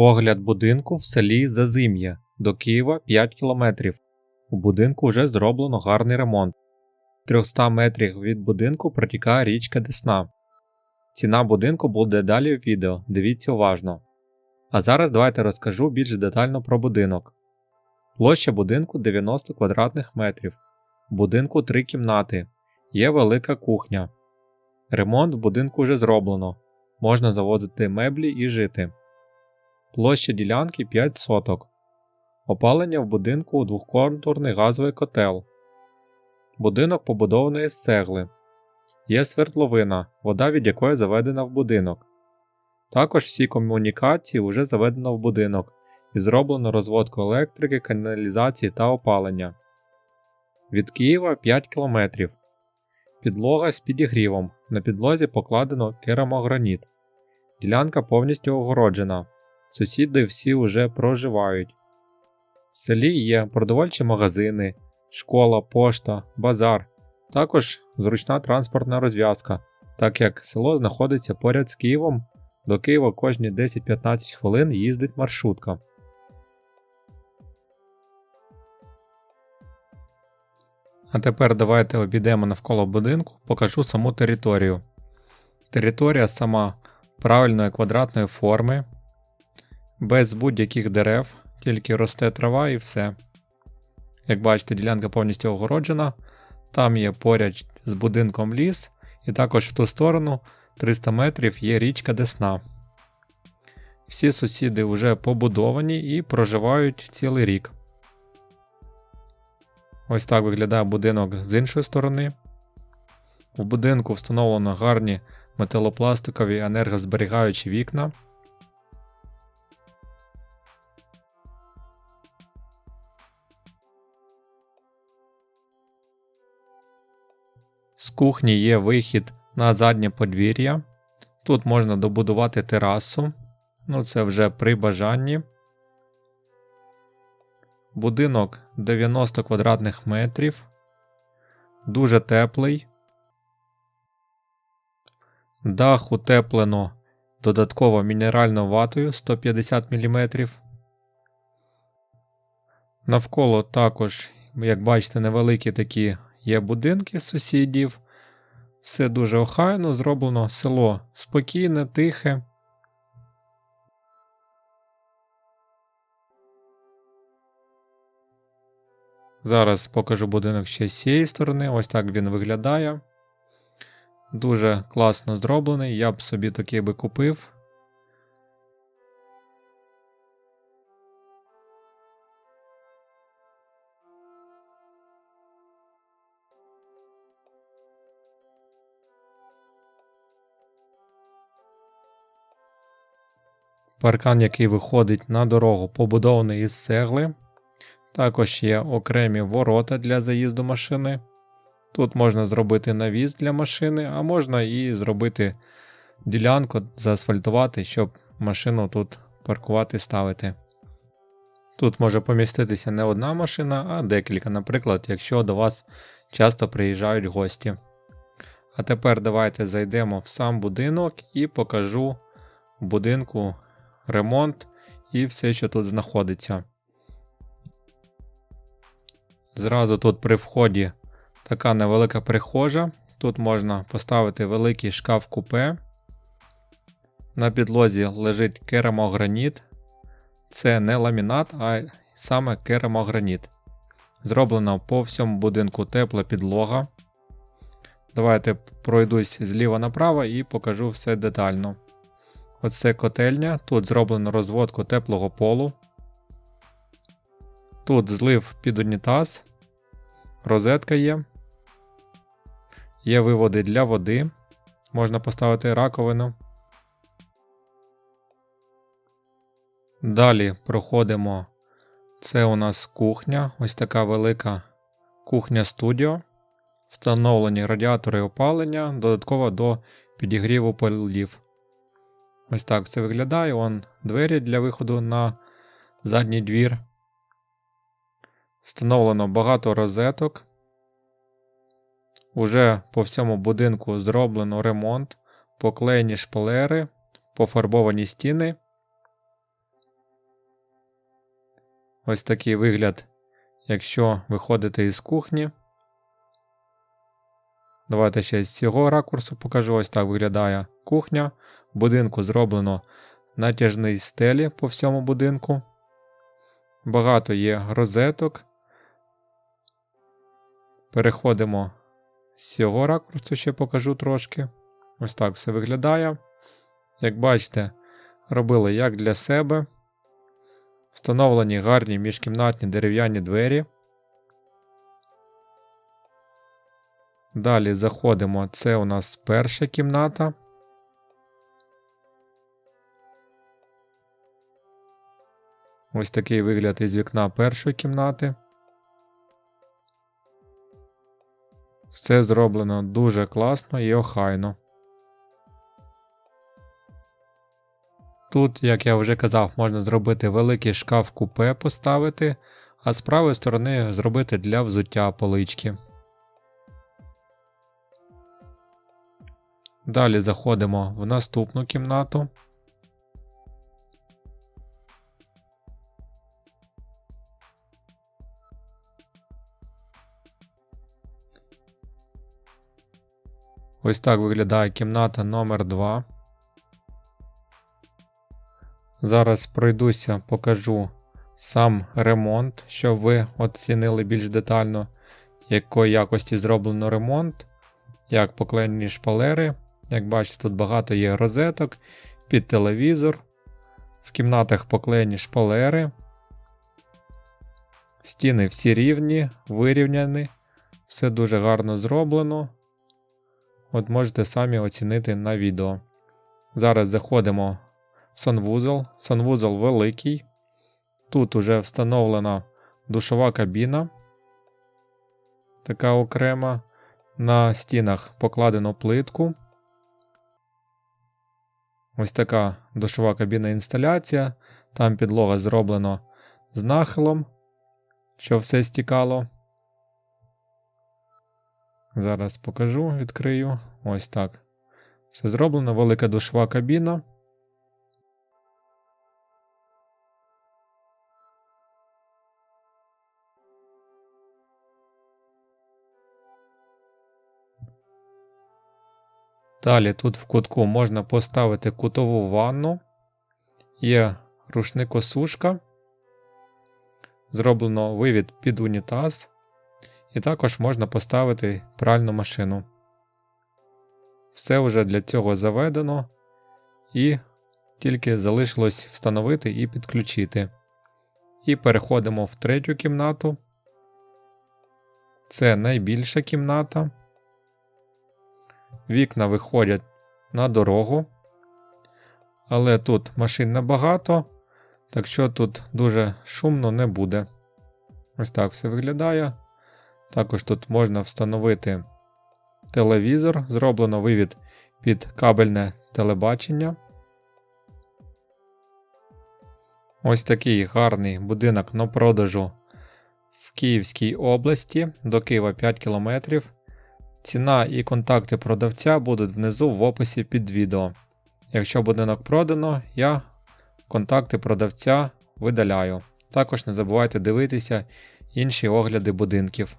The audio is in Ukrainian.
Огляд будинку в селі Зазим'я до Києва 5 кілометрів. У будинку вже зроблено гарний ремонт. 300 метрів від будинку протікає річка Десна. Ціна будинку буде далі в відео, дивіться уважно. А зараз давайте розкажу більш детально про будинок. Площа будинку 90 квадратних метрів. В будинку 3 кімнати. Є велика кухня. Ремонт в будинку вже зроблено. Можна завозити меблі і жити. Площа ділянки 5 соток. Опалення в будинку двохконтурний газовий котел. Будинок побудований з цегли. Є свердловина, вода від якої заведена в будинок. Також всі комунікації вже заведено в будинок і зроблено розводку електрики, каналізації та опалення. Від Києва 5 км. Підлога з підігрівом. На підлозі покладено керамограніт. Ділянка повністю огороджена. Сусіди всі вже проживають. В селі є продовольчі магазини, школа, пошта, базар, також зручна транспортна розв'язка, так як село знаходиться поряд з Києвом, до Києва кожні 10-15 хвилин їздить маршрутка. А тепер давайте обійдемо навколо будинку, покажу саму територію. Територія сама правильної квадратної форми, без будь-яких дерев, тільки росте трава і все. Як бачите, ділянка повністю огороджена. Там є поряд з будинком ліс, і також в ту сторону 300 метрів є річка Десна. Всі сусіди вже побудовані і проживають цілий рік. Ось так виглядає будинок з іншої сторони. В будинку встановлено гарні металопластикові енергозберігаючі вікна. Кухні є вихід на заднє подвір'я. Тут можна добудувати терасу, ну це вже при бажанні. Будинок 90 квадратних метрів. Дуже теплий. Дах утеплено додатково мінеральною ватою 150 мм. Навколо також, як бачите, невеликі такі є будинки сусідів. Все дуже охайно зроблено, село спокійне, тихе. Зараз покажу будинок ще з цієї сторони. Ось так він виглядає. Дуже класно зроблений. Я б собі такий би купив. Паркан, який виходить на дорогу, побудований із цегли. Також є окремі ворота для заїзду машини. Тут можна зробити навіс для машини, а можна і зробити ділянку, заасфальтувати, щоб машину тут паркувати ставити. Тут може поміститися не одна машина, а декілька, наприклад, якщо до вас часто приїжджають гості. А тепер давайте зайдемо в сам будинок і покажу будинку ремонт і все, що тут знаходиться. Зразу тут при вході така невелика прихожа. Тут можна поставити великий шкаф купе. На підлозі лежить керамограніт. Це не ламінат, а саме керамограніт. Зроблено по всьому будинку тепла підлога. Давайте пройдусь зліва направо і покажу все детально. Оце котельня, тут зроблено розводку теплого полу. Тут злив під унітаз, розетка є. Є виводи для води. Можна поставити раковину. Далі проходимо. Це у нас кухня, ось така велика кухня студіо. Встановлені радіатори опалення, додатково до підігріву полів. Ось так це виглядає. Вон двері для виходу на задній двір. Встановлено багато розеток. Уже по всьому будинку зроблено ремонт, поклеєні шпалери, пофарбовані стіни. Ось такий вигляд, якщо виходите із кухні. Давайте ще з цього ракурсу покажу. Ось так виглядає кухня. Будинку зроблено натяжний стелі по всьому будинку. Багато є розеток. Переходимо з цього ракурсу, ще покажу трошки. Ось так все виглядає. Як бачите, робили як для себе. Встановлені гарні міжкімнатні дерев'яні двері. Далі заходимо. Це у нас перша кімната. Ось такий вигляд із вікна першої кімнати. Все зроблено дуже класно і охайно. Тут, як я вже казав, можна зробити великий шкаф купе поставити, а з правої сторони зробити для взуття полички. Далі заходимо в наступну кімнату. Ось так виглядає кімната номер 2 Зараз пройдуся, покажу сам ремонт, щоб ви оцінили більш детально, якої якості зроблено ремонт, як поклеєні шпалери. Як бачите, тут багато є розеток під телевізор. В кімнатах поклеєні шпалери. Стіни всі рівні, вирівняні. Все дуже гарно зроблено. От можете самі оцінити на відео. Зараз заходимо в санвузол. Санвузол великий. Тут уже встановлена душова кабіна. Така окрема. На стінах покладено плитку. Ось така душова кабіна інсталяція. Там підлога зроблена з нахилом, щоб все стікало. Зараз покажу, відкрию. Ось так. Все зроблено, велика душова кабіна. Далі тут в кутку можна поставити кутову ванну, є рушникосушка, зроблено вивід під унітаз, і також можна поставити пральну машину. Все вже для цього заведено, і тільки залишилось встановити і підключити. І переходимо в третю кімнату. Це найбільша кімната. Вікна виходять на дорогу. Але тут машин небагато, так що тут дуже шумно не буде. Ось так все виглядає. Також тут можна встановити телевізор, зроблено вивід під кабельне телебачення. Ось такий гарний будинок на продажу в Київській області до Києва 5 км. Ціна і контакти продавця будуть внизу в описі під відео. Якщо будинок продано, я контакти продавця видаляю. Також не забувайте дивитися інші огляди будинків.